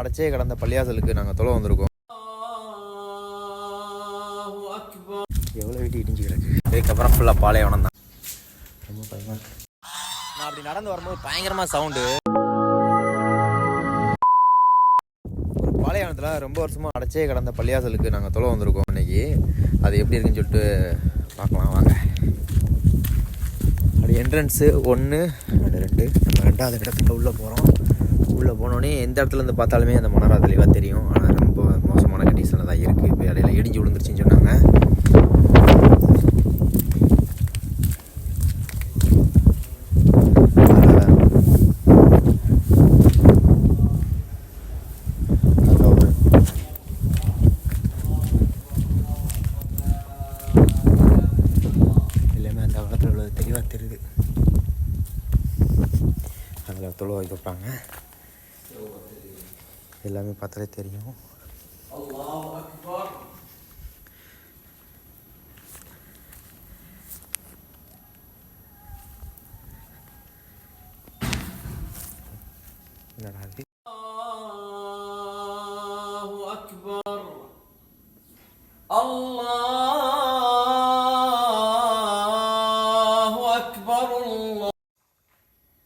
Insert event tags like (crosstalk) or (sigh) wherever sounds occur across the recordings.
அடைச்சே கடந்த பள்ளியாசலுக்கு நாங்கள் தொலை வந்திருக்கோம். எவ்வளோ வீட்டு இடிஞ்சு கிடக்கு. அதுக்கப்புறம் ஃபுல்லாக பாலைவனம் தான். ரொம்ப பயமா இருக்கு. நான் அப்படி நடந்து வரும்போது பயங்கரமாக சவுண்டு ஒரு பாலைவனத்தில் ரொம்ப வருஷமாக அடைச்சே கடந்த பள்ளியாசலுக்கு நாங்கள் தொலை வந்திருக்கோம் இன்னைக்கு. அது எப்படி இருக்குன்னு சொல்லிட்டு பார்க்கலாம் வாங்க. அப்படி என்ட்ரன்ஸு ஒன்று ரெண்டு நம்ம ரெண்டாவது இடத்துல உள்ளே போகிறோம் உள்ளே போனோடனே எந்த இடத்துல இருந்து பார்த்தாலுமே அந்த மணரா தெளிவாக தெரியும். ஆனால் ரொம்ப மோசமான கண்டிஷனில் தான் இருக்குது இப்போ இடையில இடிஞ்சு விழுந்துருச்சுன்னு சொன்னாங்க. எல்லாமே அந்த காலத்தில் உள்ளது தெளிவாக தெரியுது. அதில் தொழுவாக்கி வைப்பாங்க பார்த்தாலே தெரியும். என்னடா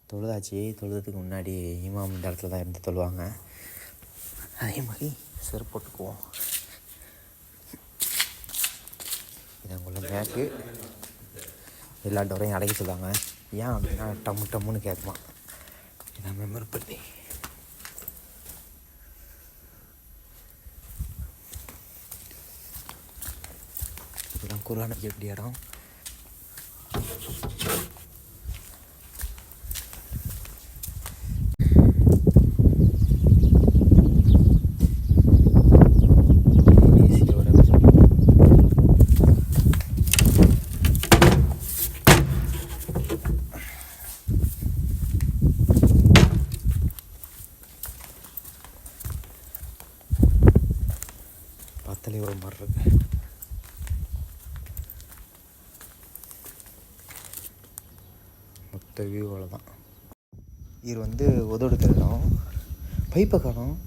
தொழுதாச்சு தொழுதுக்கு முன்னாடி இமாம் இந்த இடத்துல தான் இருந்து தொழுவாங்க. அதே மாதிரி செருப்பு போட்டுக்குவோம். இது உள்ள பேக்கு எல்லா டோரையும் அடைக்க சொல்லுவாங்க ஏன் அப்படின்னா டம்மு டம்முன்னு கேட்குமா. இதான் மெமரி பண்ணி. இதெல்லாம் குரானுக்கு எப்படி இடம்? பார்த்தாலே ஒரு மாதிரி இருக்கு. மொத்த வியூ அவ்வளோதான் இது வந்து உதவெடுக்கிற இடம் பைப்பை காணும்.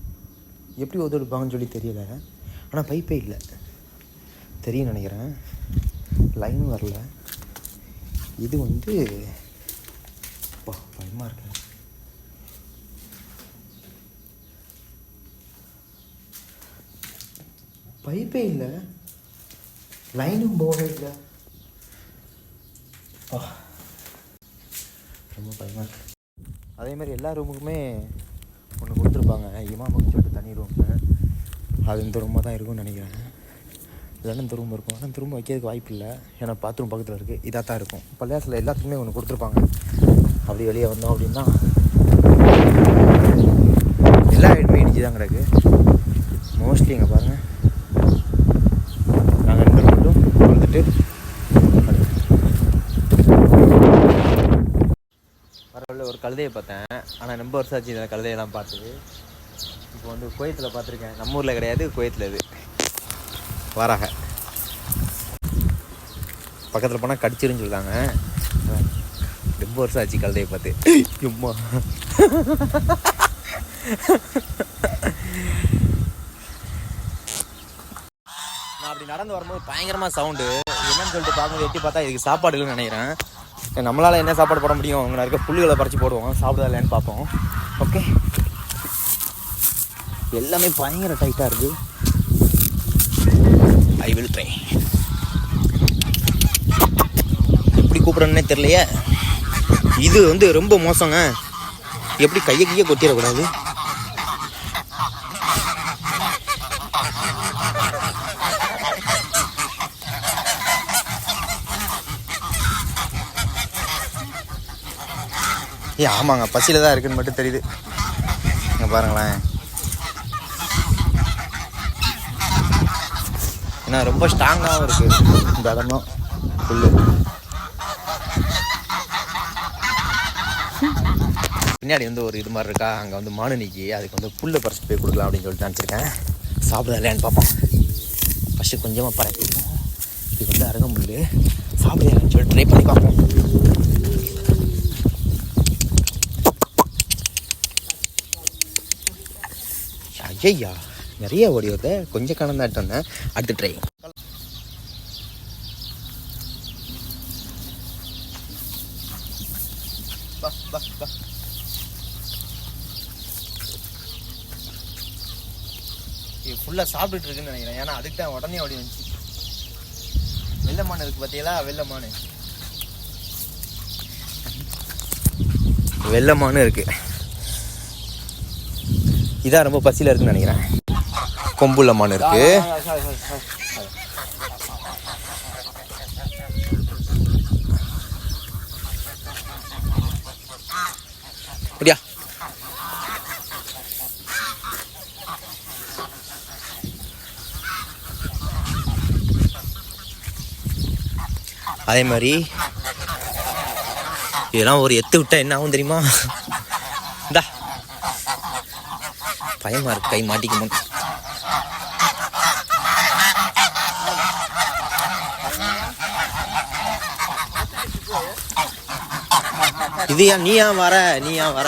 எப்படி உதடுப்பாங்கன்னு சொல்லி தெரியல. ஆனால் பைப்பே இல்லை. தெரியும் நினைக்கிறேன். லைன் வரல. இது வந்து பயமாக இருக்கு. பைப்பே இல்லை. லைனும் போகவே இல்லை. ரொம்ப பயமா இருக்கு. அதே மாதிரி எல்லா ரூமுக்குமே ஒன்று கொடுத்துருப்பாங்க. இமாமுக்கு சொல்லிட்டு தனி ரூமு அது இந்த ரூமாக தான் இருக்கும்னு நினைக்கிறேன். இல்லைன்னா இந்த ரூம் இருக்கும். ஆனால் இந்த ரூம் வைக்கிறதுக்கு வாய்ப்பு இல்லை. ஏன்னா பாத்ரூம் பக்கத்தில் இருக்குது இதாக தான் இருக்கும். பள்ளியாசில் எல்லாத்துக்குமே ஒன்று கொடுத்துருப்பாங்க. அப்படி வெளியே வந்தோம் அப்படின்னா எல்லா இடமே இடிச்சு தான் கிடக்கு மோஸ்ட்லி எங்கள் பாருங்கள் நாங்கள் ரெண்டு மட்டும் வந்துட்டு பரவாயில்ல ஒரு கழுதையை பார்த்தேன். ஆனால் ரொம்ப வருஷம் ஆச்சு இந்த கழுதையெல்லாம் பார்த்தது. இப்போ வந்து குவைத்தில் பார்த்துருக்கேன். நம்ம ஊரில் கிடையாது குவைத்தில் இது. வராக. பக்கத்தில் போனால் கடிச்சிருன்னு சொல்லிட்டாங்க ரொம்ப வருஷம் ஆச்சு கழுதையை பார்த்து. சும்மா. நான் அப்படி நடந்து வரும்போது பயங்கரமாக சவுண்டு என்னன்னு சொல்லிட்டு பார்க்கும்போது எட்டி பார்த்தா இதுக்கு சாப்பாடு இல்லைன்னு நினைக்கிறேன். நம்மளால் என்ன சாப்பாடு போட முடியும்? அங்கே இருக்க புல்லுகளை பறித்து போடுவோம். சாப்பிடுதா இல்லைன்னு பார்ப்போம். ஓகே எல்லாமே பயங்கர டைட்டாக இருக்குது ஐ வில் ட்ரை எப்படி கூப்பிடணுன்னே தெரியலையே? இது வந்து ரொம்ப மோசங்க. எப்படி கையை கையை கொத்திடக்கூடாது? ஏ ஆமாங்க. பசியில் தான் இருக்குன்னு மட்டும் தெரியுது. இங்கே பாருங்களேன். ஏன்னா ரொம்ப ஸ்ட்ராங்காகவும் இருக்குது இந்த இடமும் புல்லு பின்னாடி வந்து ஒரு இது மாதிரி இருக்கா? அங்கே வந்து மானு நிக்கி. அதுக்கு வந்து புல்லை பறிச்சுட்டு போய் கொடுக்கலாம் அப்படின்னு சொல்லிட்டு நினச்சிருக்கேன். சாப்பிட இல்லையான்னு பார்ப்போம். ஃபஸ்ட்டு கொஞ்சமாக பறக்கிப்போம் இது வந்து அருகம்புல் சாப்பிடுதான்னு சொல்லி ட்ரை பண்ணி பார்ப்போம். ஐயா நிறைய ஓடி வருது கொஞ்சம் தான் வந்தேன். அடுத்து ட்ரை ஃபுல்லாக சாப்பிட்டுட்டு இருக்குன்னு நினைக்கிறேன். ஏன்னா அதுக்கு தான் உடனே ஓடி வந்துச்சு. வெள்ளை மான் இருக்கு பார்த்தீங்களா வெள்ளை மான். வெள்ளை மான் இருக்கு. இதான் ரொம்ப பசியில் இருக்குன்னு நினைக்கிறேன். கொம்புள்ள மான் இருக்கு. அப்படியா? அதே மாதிரி இதெல்லாம் ஒரு எத்து விட்டா என்ன ஆகும் தெரியுமா இந்தா பயமா இருக்கு. கை மாட்டிக்குமோ இது ஏன் நீ ஏன் வர? நீ ஏன் வர?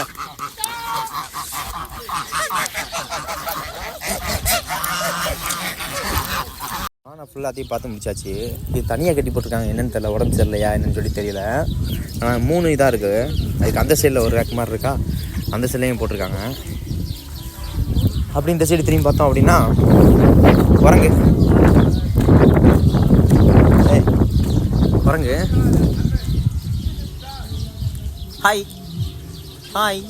நான் ஃபுல்லாத்தையும் பார்த்து முடிச்சாச்சு. இது தனியாக கட்டி போட்டிருக்காங்க. என்னென்னு தெரியல. உடம்பு சரியில்லையா? என்னன்னு சொல்லி தெரியல. ஆனால் மூணு இதாக இருக்குது அதுக்கு அந்த சைடில் ஒரு ரேக் மாதிரி இருக்கா? அந்த சைட்லேயும் போட்டிருக்காங்க. அப்படின்ற இந்த சைடு திரும்பி பார்த்தோம் அப்படின்னா குரங்கு. குரங்கு. ஹாய் ஹாய்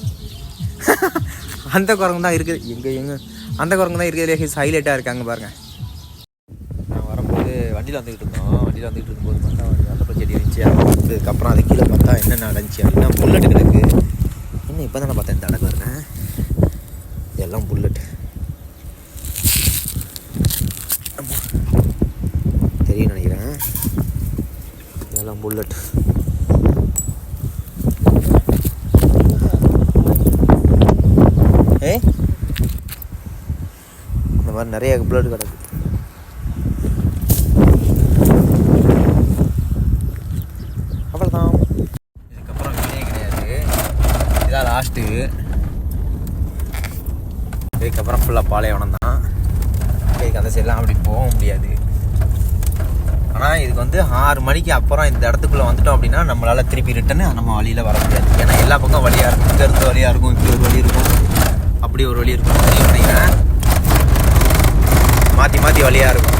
(laughs) அந்த குரங்கு தான் இருக்குது. எங்கே எங்கே? அந்த குரங்கு தான் இருக்கிறதுலே ஹைலைட்டாக இருக்காங்க பாருங்கள் நான் வரும்போது வண்டியில் வந்துக்கிட்டு இருந்தோம். வண்டியில் வந்துக்கிட்டு இருக்கும்போது பார்த்தா ஒரு வேப்ப செடி இருந்துச்சு. அது அது கீழே பார்த்தா என்ன நடந்துச்சு அப்படின்னா புல்லட்டு கிடக்கு. இன்னும் இப்போ தானே நான் பார்த்தேன் இந்த அடகு வரேன் எல்லாம் புல்லட் தெரியும் நினைக்கிறேன் இதெல்லாம் புல்லட் ஏ இந்த மாதிரி நிறைய புல்லட் கிடக்கு. அவ்வளோதான் இதுக்கப்புறம் வீடே கிடையாது. இதான் லாஸ்ட்டு இதுக்கப்புறம் ஃபுல்லாக பாலைவனம் தான் இதுக்கு அந்த சைட்லாம் அப்படி போக முடியாது. ஆனால் இதுக்கு வந்து ஆறு மணிக்கு அப்புறம் இந்த இடத்துக்குள்ளே வந்துட்டோம் அப்படின்னா நம்மளால் திருப்பி ரிட்டர்னு நம்ம வழியில் வர முடியாது. ஏன்னா எல்லா பக்கம் வழியாக இருக்கும். இங்கே இருந்து வழியாக இருக்கும் இப்படி ஒரு வழி இருக்கும். அப்படி ஒரு வழி இருக்கும். அப்படின்னு மாற்றி மாற்றி வழியாக இருக்கும்.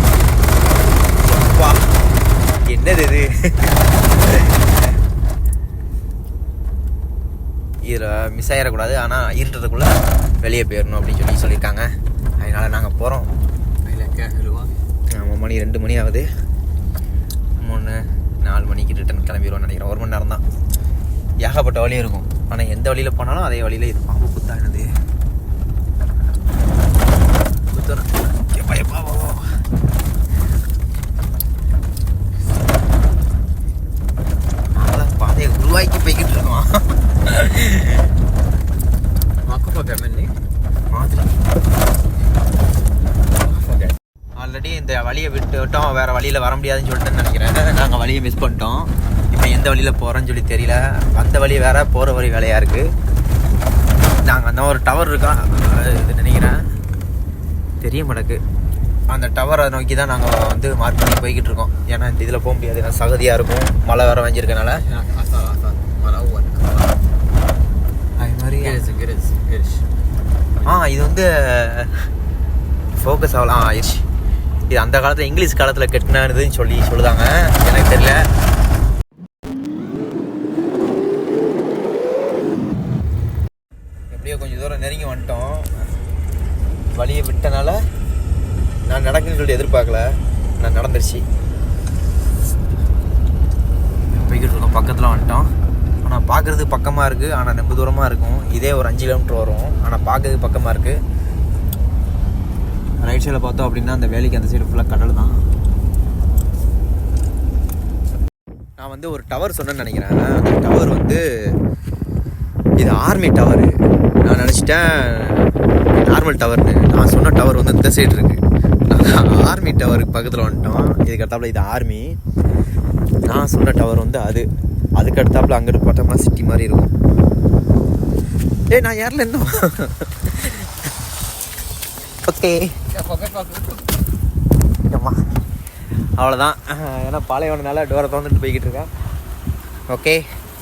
அப்பா, என்னது இது? இதில் மிஸ் ஆகிடக்கூடாது ஆனால் இருட்டுறதுக்குள்ளே வெளியே போயிடணும் அப்படின்னு சொல்லி சொல்லியிருக்காங்க. அதனால் நாங்கள் போகிறோம் ஆமாம் மணி ரெண்டு மணி ஆகுது. மூணு நாலு மணிக்கு ரிட்டன் கிளம்பிடுவோம்னு நினைக்கிறேன் ஒரு மணி நேரம் தான் ஏகப்பட்ட வழி இருக்கும் ஆனால் எந்த வழியில் போனாலும் அதே வழியில் இது பாம்பு குத்தா என்னது குத்துறேன். விட்டு விட்டோம். வேற வழியில் வர முடியாதுன்னு சொல்லிட்டு நினைக்கிறேன். நாங்கள் வழியை மிஸ் பண்ணிட்டோம். இப்போ எந்த வழியில் போகிறோன்னு சொல்லி தெரியல. அந்த வழி வேற போகிற வழி வேலையாக இருக்குது நாங்கள் அந்த ஒரு டவர் இருக்கா? இது நினைக்கிறேன். தெரிய மாட்டேக்கு அந்த டவரை நோக்கி தான் நாங்கள் வந்து மார்க் பண்ணி போய்கிட்டு இருக்கோம். ஏன்னா இந்த இதில் போக முடியாது. ஏன்னா சகதியாக இருக்கும். மழை வேற வஞ்சிருக்கனால. அது மாதிரி ஆ இது வந்து ஃபோக்கஸ் ஆகலாம். ஆயிடுச்சு. இது அந்த காலத்தில் இங்கிலீஷ் காலத்தில் கெட்டினதுன்னு சொல்லி சொல்லுதாங்க. எனக்கு தெரியல. எப்படியோ கொஞ்சம் தூரம் நெருங்கி வந்துட்டோம். வழியை விட்டனால நான் நடக்குன்னு சொல்லிட்டு எதிர்பார்க்கல. நான் நடந்துருச்சு. போய்கிட்டு இருக்கோம். பக்கத்தில் வந்துட்டோம். ஆனால் பார்க்குறதுக்கு பக்கமாக இருக்குது ஆனால் ரொம்ப தூரமாக இருக்கும். இதே ஒரு அஞ்சு கிலோமீட்டர் வரும். ஆனால் பார்க்கறதுக்கு பக்கமாக இருக்குது ரைட் சைடில் பார்த்தோம் அப்படின்னா அந்த வேலைக்கு அந்த சைடு ஃபுல்லாக கடல் தான். நான் வந்து ஒரு டவர் சொன்னேன்னு நினைக்கிறேன். அந்த டவர் வந்து இது ஆர்மி டவர் நான் நினச்சிட்டேன் நார்மல் டவர்னு நான் சொன்ன டவர் வந்து இந்த சைடு இருக்குது நாங்கள் ஆர்மி டவருக்கு பக்கத்தில் வந்துட்டோம். இதுக்கு அடுத்தாப்புல இது ஆர்மி நான் சொன்ன டவர் வந்து அது. அதுக்கு அடுத்தாப்புல அங்கிட்டு பார்த்தோம்னா சிட்டி மாதிரி இருக்கும். ஏய் நான் யாரில் இன்னும். ஓகே அம்மா அவ்வளோதான் ஏன்னா பாலைவனனால டோரை திறந்துட்டு போய்கிட்டு இருக்கேன் ஓகே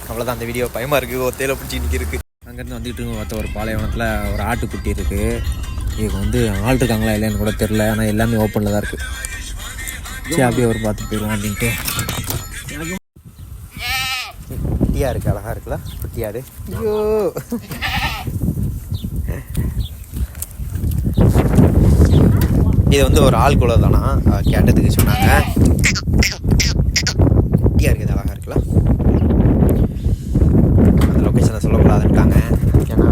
அவ்வளோதான் அந்த வீடியோ பயமாக இருக்குது ஒரு ஒத்தையில் பிடிச்சி நிற்கிருக்கு அங்கேருந்து வந்துட்டு இருக்க பார்த்த ஒரு பாலைவனத்தில் ஒரு ஆட்டுக்குட்டி இருக்குது இதுக்கு வந்து ஆள் இருக்காங்களா இல்லைன்னு கூட தெரில ஆனால் எல்லாமே ஓப்பனில் தான் இருக்குது சரி அப்படியே ஒரு பார்த்து போயிடுவோம் அப்படின்ட்டு. குட்டியாக இருக்குது அழகாக இருக்குல்ல? குட்டியாடு. ஐயோ. இது வந்து ஒரு ஆள் கூட தானா? கேட்டதுக்கு சொன்னாங்க. குட்டியாக இருக்குது அழகாக இருக்குல்ல? அந்த லொக்கேஷனை சொல்லக்கூடாதுன்ட்டாங்க ஏன்னா